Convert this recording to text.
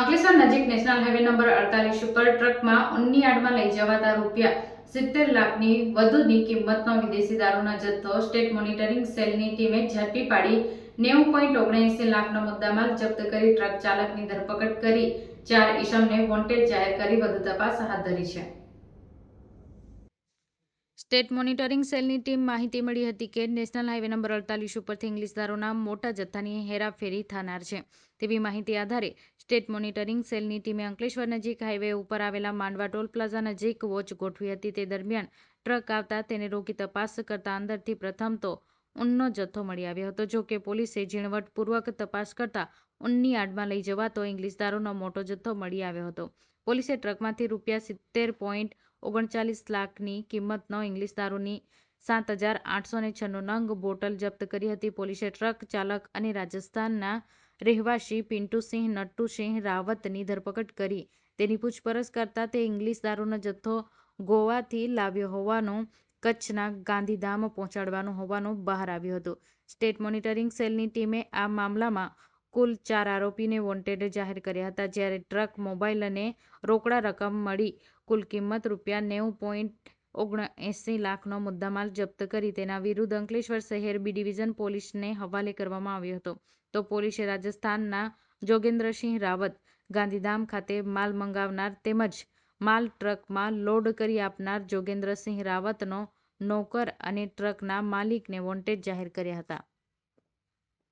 અંકલેશ્વર નજીક national highway number અડતાલીસ ઉપર ટ્રકમાં ઉન્ની આડમાં લઈ જવાતા રૂપિયા સિત્તેર લાખની વધુની કિંમતનો વિદેશી દારૂના જથ્થો સ્ટેટ મોનિટરિંગ સેલની ટીમે ઝડપી પાડી. નેવું પોઈન્ટ ઓગણએંસી લાખનો મુદ્દામાલ જપ્ત કરી ટ્રક ચાલકની ધરપકડ કરી. ચાર ઈસમને વોન્ટેડ જાહેર કરી વધુ તપાસ હાથ ધરી છે. સ્ટેટ મોનિટરિંગ સેલની ટીમ માહિતી મળી હતી કે નેશનલ હાઇવે નંબર અડતાલીસ ઉપરથી ઇંગ્લિશ દારૂના મોટા જથ્થાની હેરાફેરી થનાર છે. તેવી માહિતી આધારે સ્ટેટ મોનિટરિંગ સેલની ટીમે અંકલેશ્વર નજીક હાઇવે ઉપર આવેલા માંડવા ટોલ પ્લાઝા નજીક વોચ ગોઠવી હતી. તે દરમિયાન ટ્રક આવતા તેને રોકી તપાસ કરતા અંદરથી પ્રથમ તો ઊનનો જથ્થો મળી આવ્યો હતો. જો કે પોલીસે ઝીણવટપૂર્વક તપાસ કરતા ઊનની આડમાં લઈ જવાતો ઇંગ્લિશ દારૂનો મોટો જથ્થો મળી આવ્યો હતો. પોલીસે ટ્રકમાંથી રૂપિયા સિત્તેર પોઈન્ટ ઓગણચાલીસ લાખની કિંમતનો ઇંગ્લિશ દારૂની સાત હજાર આઠસો ને છન્નું નંગ બોટલ જપ્ત કરી હતી પોલીસે ટ્રક ચાલક અને રાજસ્થાનના રહેવાસી પિન્ટુસિંહ નટ્ટુસિંહ રાવતની ધરપકડ કરી. તેની પૂછપરછ કરતા તે ઇંગ્લિશ દારૂનો જથ્થો ગોવાથી લાવ્યો હોવાનું કચ્છના ગાંધીધામ પહોંચાડવાનું હોવાનું બહાર આવ્યું હતું. સ્ટેટ મોનિટરિંગ સેલની ટીમે આ મામલામાં કુલ ચાર આરોપીને વોન્ટેડ જાહેર કર્યા હતા, જ્યારે ટ્રક, મોબાઈલ અને રોકડા રકમ મળી કુલ કિંમત રૂપિયા નેવું પોઈન્ટ ઓગણએંસી લાખનો મુદ્દામાલ જપ્ત કરી તેના વિરુદ્ધ અંકલેશ્વર શહેર બી ડિવિઝન પોલીસને હવાલે કરવામાં આવ્યો હતો. તો પોલીસે રાજસ્થાનના જોગેન્દ્રસિંહ રાવત, ગાંધીધામ ખાતે માલ મંગાવનાર તેમજ માલ ટ્રકમાં લોડ કરી આપનાર જોગેન્દ્રસિંહ રાવતનો નોકર અને ટ્રકના માલિકને વોન્ટેડ જાહેર કર્યા હતા.